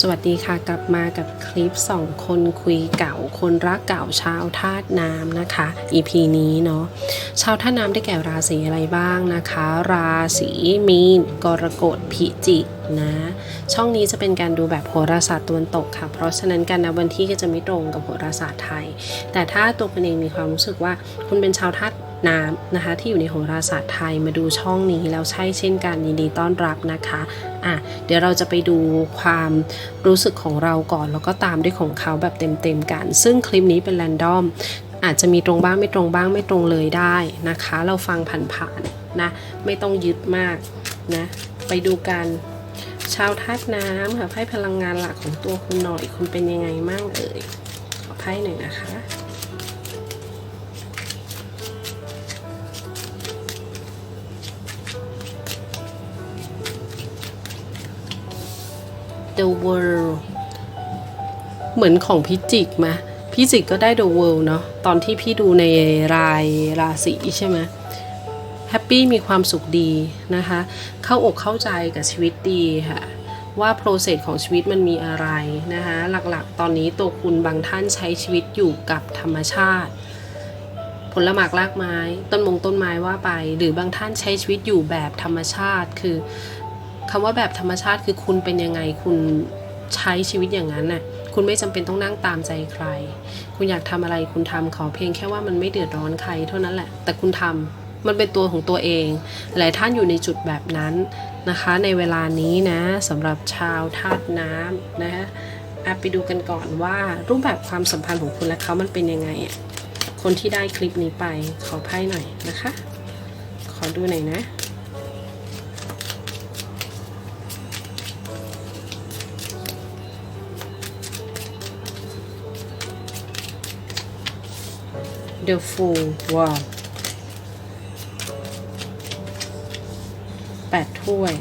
สวัสดีค่ะกลับมากับคลิป 2 คนคุยเก่า คนรักเก่าชาวธาตุน้ำนะคะ EP นี้เนาะชาวธาตุน้ำได้แก่ราศีอะไรบ้างนะคะ ราศีมีน กรกฎพิจิกนะช่องนี้จะเป็นการดูแบบโหราศาสตร์ตะวันตกค่ะ เพราะฉะนั้นการนับวันที่ก็จะไม่ตรงกับโหราศาสตร์ไทย แต่ถ้าตัวคุณเองมีความรู้สึกว่าคุณเป็นชาวธาตุ น้ำนะคะ ที่อยู่ในโหราศาสตร์ไทยมาดูช่องนี้แล้วใช่เช่นกันยินดีต้อนรับนะคะอะเดี๋ยวเราจะไปดูความรู้สึกของเราก่อนแล้วก็ตามด้วยของเขาแบบเต็มๆกัน ซึ่งคลิปนี้เป็นแรนดอมอาจจะมีตรงบ้างไม่ตรงบ้างไม่ตรงเลยได้นะคะ เราฟังผ่านๆนะไม่ต้องยึดมากนะไปดูกันชาวธาตุน้ำค่ะไพ่พลังงานหลักของตัวคุณหน่อย คุณเป็นยังไงมั่งเอ่ยขอไพ่หน่อยนะคะ The World เหมือนของพิจิกมพิจิกก็ได้ The World เนาะตอนที่พี่ดูในรายราศีใช่ไหมแฮปปี้มีความสุขดีนะคะ เข้าอกเข้าใจกับชีวิตดีค่ะ ว่าโปรเซสของชีวิตมันมีอะไรนะคะ หลักๆ ตอนนี้ตัวคุณบางท่านใช้ชีวิตอยู่กับธรรมชาติ ผลหมากรากไม้ ต้นมงต้นไม้ว่าไป หรือบางท่านใช้ชีวิตอยู่แบบธรรมชาติ คือ คำว่าแบบธรรมชาติคือคุณเป็นยังไงคุณใช้ชีวิตอย่างนั้นน่ะคุณไม่จำเป็นต้องนั่งตามใจใคร คุณอยากทำอะไรคุณทำขอเพียงแค่ว่ามันไม่เดือดร้อนใครเท่านั้นแหละ แต่คุณทำมันเป็นตัวของตัวเอง หลายท่านอยู่ในจุดแบบนั้นนะคะ ในเวลานี้นะสำหรับชาวธาตุน้ำนะคะอะไปดูกันก่อนว่ารูปแบบความสัมพันธ์ของคุณและเขามันเป็นยังไงอะคนที่ได้คลิปนี้ไปขอไพ่หน่อยนะคะ ขอดูหน่อยนะ The Fool ว้าวแปดถ้วย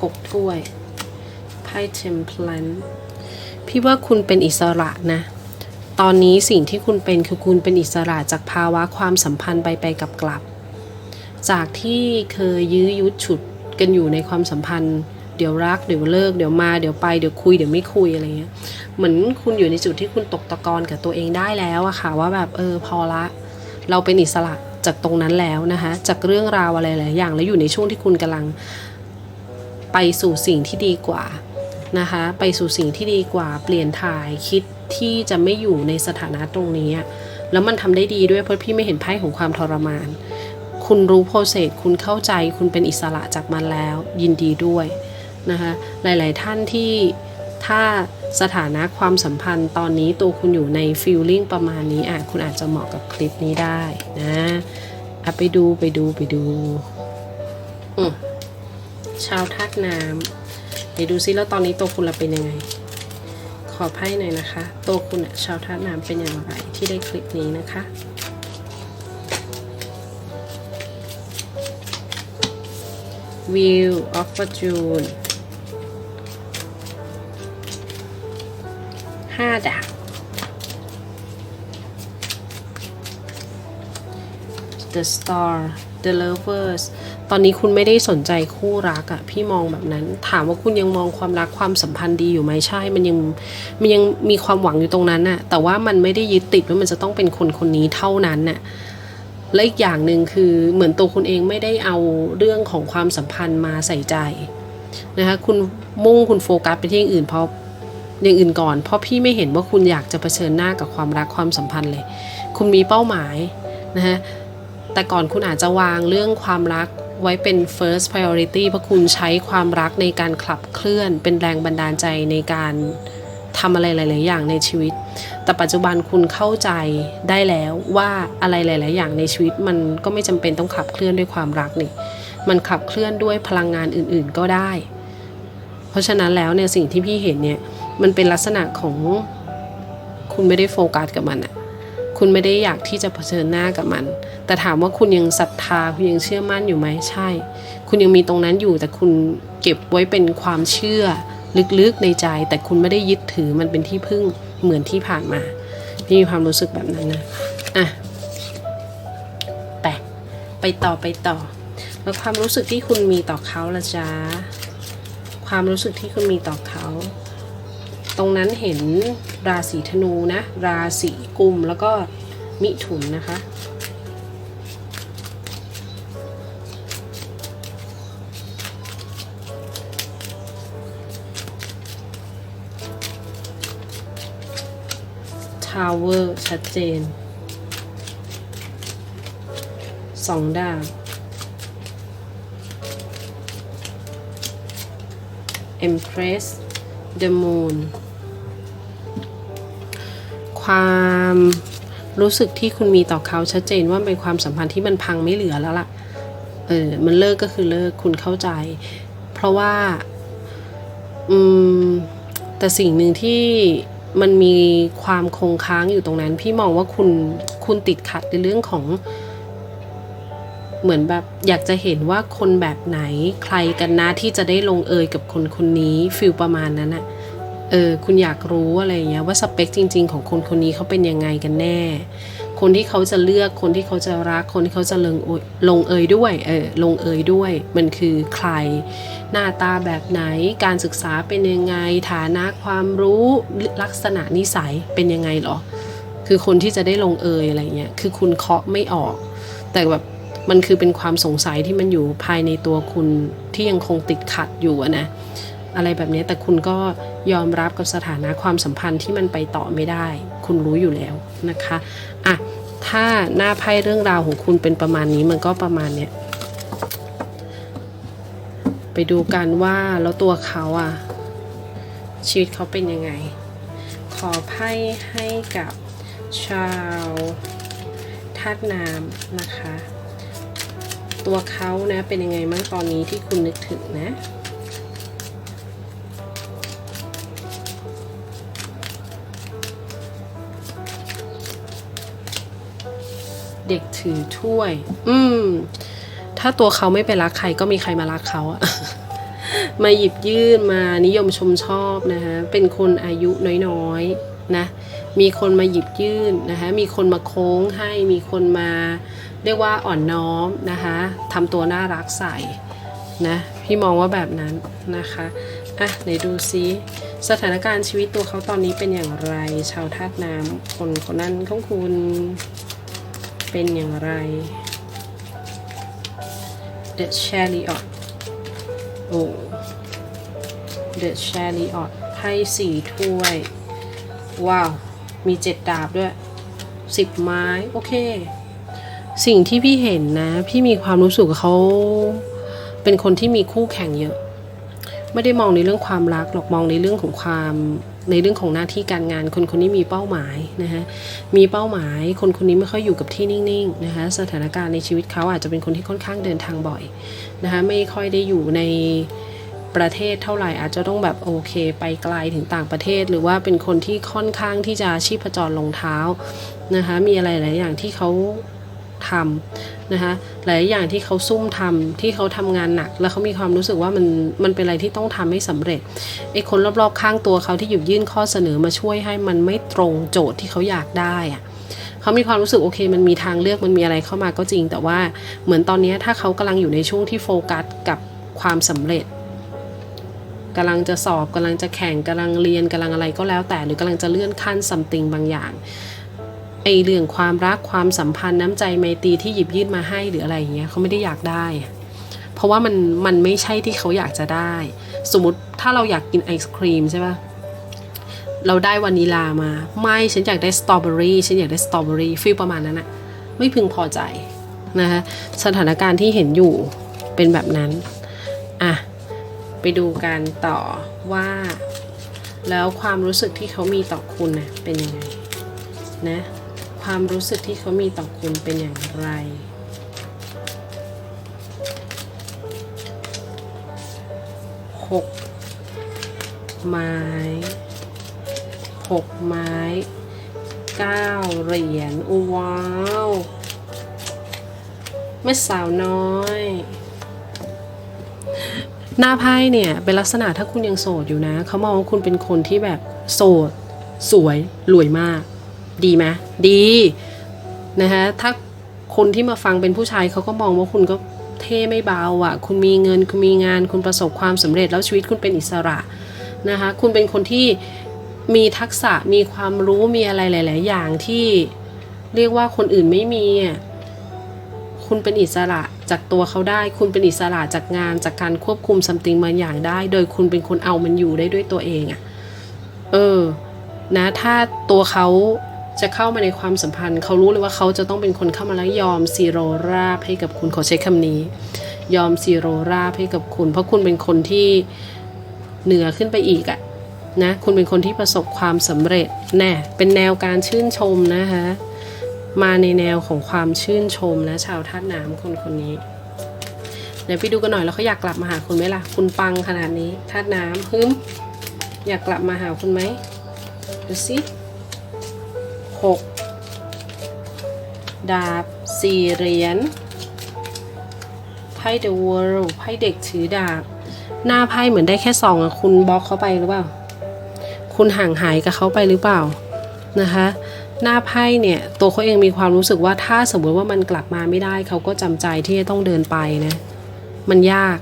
หกถ้วย ไพ่เทมเพลนพี่ว่าคุณเป็นอิสระนะ ตอนนี้สิ่งที่คุณเป็นคือคุณเป็นอิสระจากภาวะความสัมพันธ์ไปไปกับกลับ จากที่เคยยื้อยุดฉุดกันอยู่ในความสัมพันธ์ เดี๋ยวรัก เดี๋ยวเลิก เดี๋ยวมา เดี๋ยวไป เดี๋ยวคุย เดี๋ยวไม่คุยอะไรเงี้ย เหมือนคุณอยู่ในจุดที่คุณตกตะกอนกับตัวเองได้แล้วอะค่ะว่าแบบเออพอละ เราเป็นอิสระจากตรงนั้นแล้วนะคะจากเรื่องราวอะไรหลายอย่าง แล้วอยู่ในช่วงที่คุณกำลังไปสู่สิ่งที่ดีกว่านะคะไปสู่สิ่งที่ดีกว่า เปลี่ยนถ่ายคิดที่จะไม่อยู่ในสถานะตรงนี้ แล้วมันทำได้ดีด้วยเพราะพี่ไม่เห็นไพ่ของความทรมาน คุณรู้โปรเซสคุณเข้าใจคุณเป็นอิสระจากมันแล้ว ยินดีด้วยนะคะหลาย ๆ ท่านที่ถ้า สถานะความสัมพันธ์ตอนนี้ตัวคุณอยู่ในฟีลลิ่งประมาณนี้อะคุณอาจจะเหมาะกับคลิปนี้ได้นะอะไปดูไปดูไปดูชาวธาตุน้ำเดี๋ยวดูซิแล้วตอนนี้ตัวคุณเราเป็นยังไง ขอไพ่หน่อยนะคะ ตัวคุณชาวธาตุน้ำเป็นอย่างไรที่ได้คลิปนี้นะคะ Wheel of Fortune ห้าดาบ The Star The Lovers ตอนนี้คุณไม่ได้สนใจคู่รักอะพี่มองแบบนั้น ถามว่าคุณยังมองความรักความสัมพันธ์ดีอยู่ไหมใช่ มันยังมันยังมีความหวังอยู่ตรงนั้นน่ะแต่ว่ามันไม่ได้ยึดติดว่ามันจะต้องเป็นคนคนนี้เท่านั้นน่ะและอีกอย่างหนึ่งคือเหมือนตัวคุณเองไม่ได้เอาเรื่องของความสัมพันธ์มาใส่ใจนะคะคุณมุ่งคุณโฟกัสไปที่อื่นเพราะ อย่างอื่นก่อน เพราะพี่ไม่เห็นว่าคุณอยากจะเผชิญหน้ากับความรักความสัมพันธ์เลย คุณมีเป้าหมายนะคะแต่ก่อนคุณอาจจะวางเรื่องความรักไว้เป็น first priority เพราะคุณใช้ความรักในการขับเคลื่อน เป็นแรงบันดาลใจในการทำอะไรหลาย ๆ อย่างในชีวิต แต่ปัจจุบันคุณเข้าใจได้แล้วว่าอะไรหลาย ๆ อย่างในชีวิต มันก็ไม่จำเป็นต้องขับเคลื่อนด้วยความรักนี่ มันขับเคลื่อนด้วยพลังงานอื่น ๆ ก็ได้ เพราะฉะนั้นแล้วเนี่ยสิ่งที่พี่เห็นเนี่ย มันเป็นลักษณะของคุณไม่ได้โฟกัสกับมันอะคุณไม่ได้อยากที่จะเผชิญหน้ากับมัน แต่ถามว่าคุณยังศรัทธาคุณยังเชื่อมั่นอยู่ไหมใช่ คุณยังมีตรงนั้นอยู่แต่คุณเก็บไว้เป็นความเชื่อลึกๆในใจ แต่คุณไม่ได้ยึดถือมันเป็นที่พึ่งเหมือนที่ผ่านมาพี่มีความรู้สึกแบบนั้นนะอะไปไปต่อไปต่อ แล้วความรู้สึกที่คุณมีต่อเขาละจ๊ะความรู้สึกที่คุณมีต่อเขา ตรงนั้นเห็นราศีธนูนะ ราศีกุมแล้วก็มิถุนนะคะ ทาวเวอร์ ชัดเจนสองดาบ Empress the Moon ความรู้สึกที่คุณมีต่อเขาชัดเจนว่าเป็นความสัมพันธ์ที่มันพังไม่เหลือแล้วล่ะ เออ มันเลิกก็คือเลิกคุณเข้าใจ เพราะว่า อืม แต่สิ่งหนึ่งที่มันมีความคงค้างอยู่ตรงนั้น พี่มองว่าคุณคุณติดขัดในเรื่องของ เหมือนแบบ อยากจะเห็นว่าคนแบบไหน ใครกันนะที่จะได้ลงเอยกับคนคนนี้ฟิลประมาณนั้นอะ เออคุณอยากรู้อะไรเงี้ยว่าสเปคจริง ๆ ของคนคนนี้เขาเป็นยังไงกันแน่ คนที่เขาจะเลือกคนที่เขาจะรัก คนที่เขาจะลงเอยลงเอยด้วยเออลงเอยด้วย มันคือใคร หน้าตาแบบไหนการศึกษาเป็นยังไง ฐานะความรู้ลักษณะนิสัยเป็นยังไงหรอ คือคนที่จะได้ลงเอยอะไรเงี้ยคือคุณเคาะไม่ออก แต่แบบมันคือเป็นความสงสัยที่มันอยู่ภายในตัวคุณที่ยังคงติดขัดอยู่นะ อะไรแบบนี้แต่คุณก็ยอมรับกับสถานะความสัมพันธ์ที่มันไปต่อไม่ได้ คุณรู้อยู่แล้วนะคะอะถ้าหน้าไพ่เรื่องราวของคุณเป็นประมาณนี้มันก็ประมาณเนี้ยไปดูกันว่าแล้วตัวเขาอะชีวิตเขาเป็นยังไง ขอไพ่ให้กับชาวธาตุน้ำนะคะ ตัวเขานะเป็นยังไงบ้างตอนนี้ที่คุณนึกถึงนะ เด็กถือถ้วย อืม ถ้าตัวเขาไม่ไปรักใครก็มีใครมารักเขาอะมาหยิบยื่นมานิยมชมชอบนะคะเป็นคนอายุน้อยๆนะ มีคนมาหยิบยื่นนะคะมีคนมาโค้งให้มีคนมาเรียกว่าอ่อนน้อมนะคะทำตัวน่ารักใส่นะพี่มองว่าแบบนั้นนะคะอะไหนดูซิสถานการณ์ชีวิตตัวเขาตอนนี้เป็นอย่างไร ชาวธาตุน้ำคนคนนั้นของคุณ เป็นอย่างไร The Chariot โอ้ The Chariot ไพ่สี่ถ้วย ว้าว มีเจ็ดดาบด้วยสิบไม้ โอเค สิ่งที่พี่เห็นนะ พี่มีความรู้สึกว่าเขาเป็นคนที่มีคู่แข่งเยอะ ไม่ได้มองในเรื่องความรักหรอกมองในเรื่องของความ ในเรื่องของหน้าที่การงานคนคนนี้มีเป้าหมายนะคะมีเป้าหมายคนคนนี้ไม่ค่อยอยู่กับที่นิ่งๆนะคะสถานการณ์ในชีวิตเขาอาจจะเป็นคนที่ค่อนข้างเดินทางบ่อยนะคะไม่ค่อยได้อยู่ในประเทศเท่าไหร่อาจจะต้องแบบโอเค ไปไกลถึงต่างประเทศ หรือว่าเป็นคนที่ค่อนข้างที่จะชีพจรลงเท้านะคะมีอะไรหลายอย่างที่เขา ทำนะคะหลายอย่างที่เขาซุ่มทำที่เขาทำงานหนัก แล้วเขามีความรู้สึกว่ามันมันเป็นอะไรที่ต้องทำให้สำเร็จไอ้คนรอบๆข้างตัวเขาที่หยิบยื่นข้อเสนอมาช่วยให้มันไม่ตรงโจทย์ที่เขาอยากได้อะเขามีความรู้สึกโอเค มันมีทางเลือกมันมีอะไรเข้ามาก็จริง แต่ว่าเหมือนตอนนี้ถ้าเขากำลังอยู่ในช่วงที่โฟกัสกับความสำเร็จกำลังจะสอบกำลังจะแข่งกำลังเรียนกำลังอะไรก็แล้วแต่ หรือกำลังจะเลื่อนขั้นซัมติงบางอย่าง ไอเรื่องความรักความสัมพันธ์น้ำใจไมตรีที่หยิบยื่นมาให้หรืออะไรอย่างเงี้ยเขาไม่ได้อยากได้ เพราะว่ามันมันไม่ใช่ที่เขาอยากจะได้ สมมติถ้าเราอยากกินไอศครีมใช่ปะเราได้วานิลามา ไม่ฉันอยากได้สตรอเบอรี่ฉันอยากได้สตรอเบอรี่ฟีลประมาณนั้นอะไม่พึงพอใจนะคะสถานการณ์ที่เห็นอยู่เป็นแบบนั้นอะไปดูกันต่อว่า แล้วความรู้สึกที่เขามีต่อคุณนะเป็นยังไงนะ ความรู้สึกที่เขามีต่อคุณเป็นอย่างไร หกไม้หกไม้เก้าเหรียญอว้าวแม่สาวน้อย หน้าไพ่เนี่ยเป็นลักษณะถ้าคุณยังโสดอยู่นะ เขามองว่าคุณเป็นคนที่แบบโสด สวยรวยมาก ดีไหมดีนะคะถ้าคนที่มาฟังเป็นผู้ชายเขาก็มองว่าคุณก็เท่ไม่เบาอะ คุณมีเงินคุณมีงานคุณประสบความสำเร็จแล้วชีวิตคุณเป็นอิสระนะคะ คุณเป็นคนที่มีทักษะมีความรู้มีอะไรหลาย ๆ อย่างที่เรียกว่าคนอื่นไม่มีอะคุณเป็นอิสระจากตัวเขาได้ คุณเป็นอิสระจากงานจากการควบคุมซัมติงบางอย่างได้ โดยคุณเป็นคนเอามันอยู่ได้ด้วยตัวเองอะ่ะ เออ นะ ถ้าตัวเขา จะเข้ามาในความสัมพันธ์ เขารู้เลยว่าเขาจะต้องเป็นคนเข้ามาแล้วยอมซีโรราบให้กับคุณขอใช้คำนี้ ยอมซีโรราบให้กับคุณ เพราะคุณเป็นคนที่เหนือขึ้นไปอีกอะนะคุณเป็นคนที่ประสบความสำเร็จแน่เป็นแนวการชื่นชมนะคะมาในแนวของความชื่นชมนะชาวธาตุน้ำคนคนนี้เดี๋ยวไปดูกันหน่อยแล้วเขาอยากกลับมาหาคุณไหมล่ะ คุณปังขนาดนี้ธาตุน้ำฮึมอยากกลับมาหาคุณไหมดูสิ หกดาบสี่เหรียญ ไพ่ The World ไพ่เด็กถือดาบ หน้าไพ่เหมือนได้แค่สองอะคุณบล็อกเขาไปหรือเปล่า คุณห่างหายกับเขาไปหรือเปล่า นะคะ หน้าไพ่เนี่ย ตัวเขาเองมีความรู้สึกว่าถ้าสมมติว่ามันกลับมาไม่ได้ เขาก็จำใจที่จะต้องเดินไปนะ มันยาก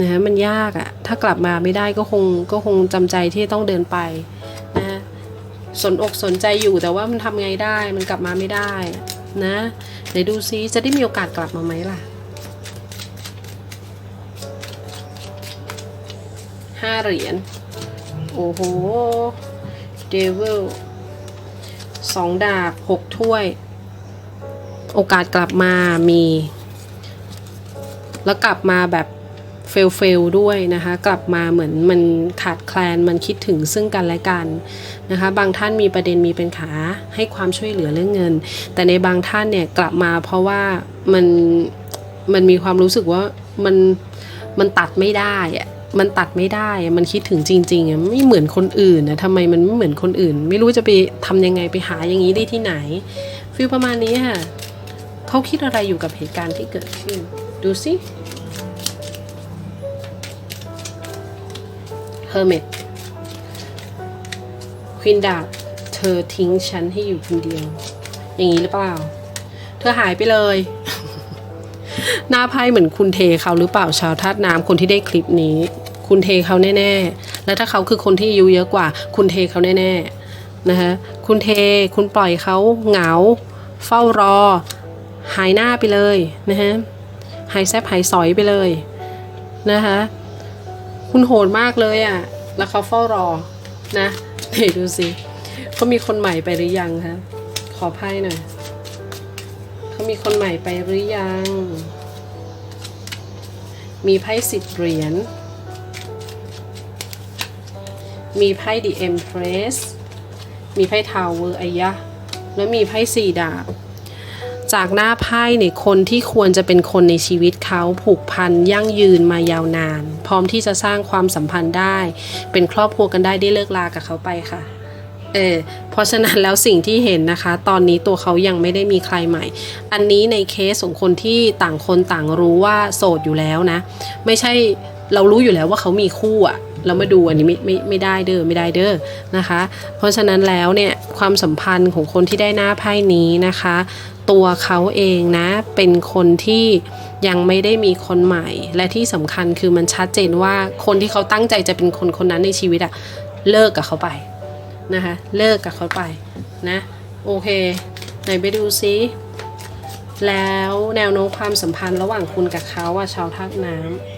นะฮะมันยากอะถ้ากลับมาไม่ได้ก็คงก็คงจำใจที่ต้องเดินไป สนอกสนใจอยู่แต่ว่ามันทำไงได้มันกลับมาไม่ได้นะเดี๋ยวดูซิจะได้มีโอกาสกลับมาไหมล่ะห้าเหรียญโอ้โหเดวิลสองดาบหกถ้วย โอกาสกลับมามี แล้วกลับมาแบบ เฟลเฟลด้วยนะคะ กลับมาเหมือนมันขาดแคลนมันคิดถึงซึ่งกันและกันนะคะ บางท่านมีประเด็นมีเป็นขาให้ความช่วยเหลือเรื่องเงิน แต่ในบางท่านเนี่ยกลับมาเพราะว่ามันมันมีความรู้สึกว่ามันมันตัดไม่ได้อะมันตัดไม่ได้อะมันคิดถึงจริงๆอะไม่เหมือนคนอื่นนะทำไมมันไม่เหมือนคนอื่น ไม่รู้จะไปทำยังไงไปหาอย่างนี้ได้ที่ไหนฟีลประมาณนี้ค่ะเขาคิดอะไรอยู่กับเหตุการณ์ที่เกิดขึ้น ดูสิ Hermit ควินดาบเธอทิ้งฉันให้อยู่คนเดียว อย่างนี้หรือเปล่า เธอหายไปเลย หน้าไพ่เหมือนคุณเทเขาหรือเปล่าชาวธาตุน้ำคนที่ได้คลิปนี้ คุณเทเขาแน่ๆ แล้วถ้าเขาคือคนที่อายุเยอะกว่า คุณเทเขาแน่ๆนะคะคุณเทคุณปล่อยเขาเหงา เฝ้ารอ หายหน้าไปเลยนะฮะหายแซบหายสอยไปเลยนะคะ คุณโหดมากเลยอะ่ะ แล้วเขาเฝ้ารอนะเดี๋ยวดูสิเขามีคนใหม่ไปหรือยังคะขอไพ่หน่อยเขามีคนใหม่ไปหรือยัง มีไพ่สิบเหรียญมีไพ่ The Empress มีไพ่ Tower อายะ แล้วมีไพ่สี่ดาบ จากหน้าไพ่เนี่ยคนที่ควรจะเป็นคนในชีวิตเขาผูกพันยั่งยืนมายาวนาน พร้อมที่จะสร้างความสัมพันธ์ได้ เป็นครอบครัวกันได้ได้เลิกลากับเขาไปค่ะเออเพราะฉะนั้นแล้วสิ่งที่เห็นนะคะ ตอนนี้ตัวเขายังไม่ได้มีใครใหม่ อันนี้ในเคสของคนที่ต่างคนต่างรู้ว่าโสดอยู่แล้วนะ ไม่ใช่เรารู้อยู่แล้วว่าเขามีคู่อะ เรามาดูอันนี้ไม่ไม่ไม่ได้เด้อไม่ได้เด้อนะคะ เพราะฉะนั้นแล้วเนี่ยความสัมพันธ์ของคนที่ได้หน้าไพ่นี้นะคะ ตัวเขาเองนะเป็นคนที่ยังไม่ได้มีคนใหม่ และที่สำคัญคือมันชัดเจนว่าคนที่เขาตั้งใจจะเป็นคนคนนั้นในชีวิตอะเลิกกับเขาไปนะคะเลิกกับเขาไปนะโอเคไหนไปดูซิแล้วแนวโน้มความสัมพันธ์ระหว่างคุณกับเขาอะชาวทักน้ำ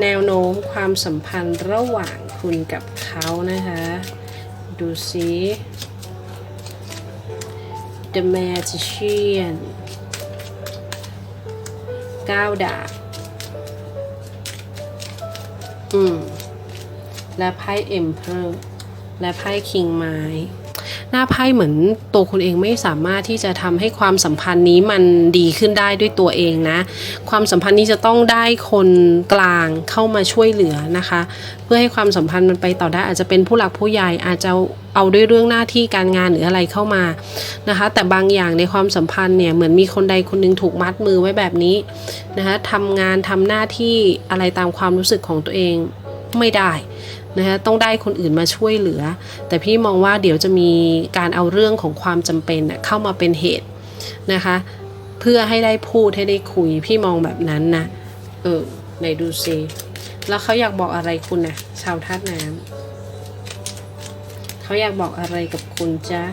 แนวโน้มความสัมพันธ์ระหว่างคุณกับเขานะคะ ดูซิ The Magician ก้าวดาบอืม และไพ่ Emperor และไพ่คิงไม้ หน้าไพ่เหมือนตัวคุณเองไม่สามารถที่จะทำให้ความสัมพันธ์นี้มันดีขึ้นได้ด้วยตัวเองนะ ความสัมพันธ์นี้จะต้องได้คนกลางเข้ามาช่วยเหลือนะคะ เพื่อให้ความสัมพันธ์มันไปต่อได้อาจจะเป็นผู้หลักผู้ใหญ่อาจจะเอาด้วยเรื่องหน้าที่การงานหรืออะไรเข้ามานะคะ แต่บางอย่างในความสัมพันธ์เนี่ยเหมือนมีคนใดคนหนึงถูกมัดมือไว้แบบนี้นะคะทำงานทำหน้าที่อะไรตามความรู้สึกของตัวเองไม่ได้ นะคะต้องได้คนอื่นมาช่วยเหลือ แต่พี่มองว่าเดี๋ยวจะมีการเอาเรื่องของความจำเป็นเข้ามาเป็นเหตุนะคะ เพื่อให้ได้พูดให้ได้คุย พี่มองแบบนั้นนะเออไหนดูซิแล้วเขาอยากบอกอะไรคุณนะชาวธาตุน้ำเขาอยากบอกอะไรกับคุณจ๊ะ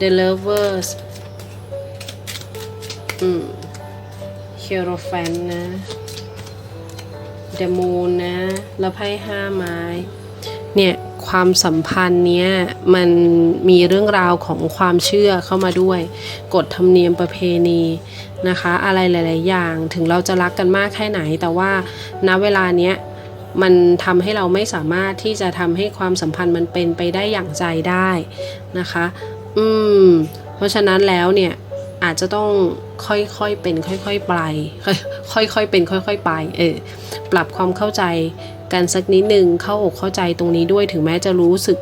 The Lovers อืม Hierophant นะ The Moon นะ แล้วไพ่ห้าไม้ เนี่ยความสัมพันธ์เนี้ยมันมีเรื่องราวของความเชื่อเข้ามาด้วย กฎธรรมเนียมประเพณีนะคะ อะไรหลาย ๆ อย่างถึงเราจะรักกันมากแค่ไหน แต่ว่าณเวลาเนี้ยมันทำให้เราไม่สามารถที่จะทำให้ความสัมพันธ์มันเป็นไปได้อย่างใจได้นะคะ อืม เพราะฉะนั้นแล้วเนี่ย อาจจะต้องค่อยๆเป็นค่อยๆไปค่อยๆเป็นค่อยๆไปเออปรับความเข้าใจกันสักนิดนึงเข้าอกเข้าใจตรงนี้ด้วยถึงแม้จะรู้สึก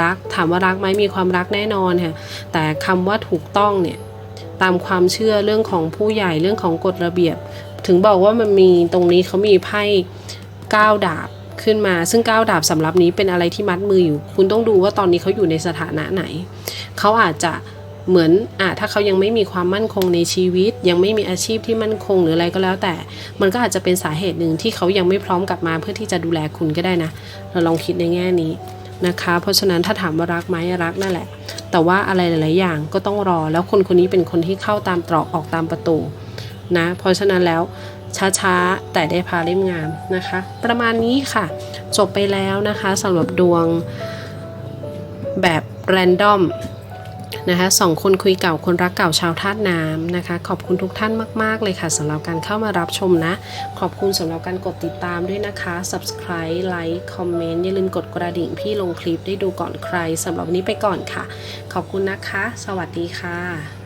รัก ถามว่ารักไหมมีความรักแน่นอนค่ะแต่คำว่าถูกต้องเนี่ยตามความเชื่อเรื่องของผู้ใหญ่เรื่องของกฎระเบียบ ถึงบอกว่ามันมีตรงนี้เขามีไพ่ก้าวดาบขึ้นมา ซึ่งก้าวดาบสำหรับนี้เป็นอะไรที่มัดมืออยู่ คุณต้องดูว่าตอนนี้เขาอยู่ในสถานะไหน เขาอาจจะ เหมือนอะถ้าเขายังไม่มีความมั่นคงในชีวิต ยังไม่มีอาชีพที่มั่นคงหรืออะไรก็แล้วแต่ มันก็อาจจะเป็นสาเหตุหนึ่งที่เขายังไม่พร้อมกลับมาเพื่อที่จะดูแลคุณก็ได้นะ เราลองคิดในแง่นี้นะคะ เพราะฉะนั้นถ้าถามว่ารักไหมรักนั่นแหละ แต่ว่าอะไรหลาย ๆ อย่างก็ต้องรอ แล้วคนคนนี้เป็นคนที่เข้าตามตรอกออกตามประตูนะ เพราะฉะนั้นแล้วช้าๆ แต่ได้พาเล่มงามนะคะ ประมาณนี้ค่ะ จบไปแล้วนะคะสำหรับดวงแบบแรนดอม นะคะสองคนคุยเก่าคนรักเก่าชาวธาตุน้ำนะคะ ขอบคุณทุกท่านมากๆเลยค่ะสำหรับการเข้ามารับชมนะ ขอบคุณสำหรับการกดติดตามด้วยนะคะ subscribe like comment อย่าลืมกดกระดิ่งพี่ลงคลิปได้ดูก่อนใครสำหรับวันนี้ไปก่อนค่ะ ขอบคุณนะคะ สวัสดีค่ะ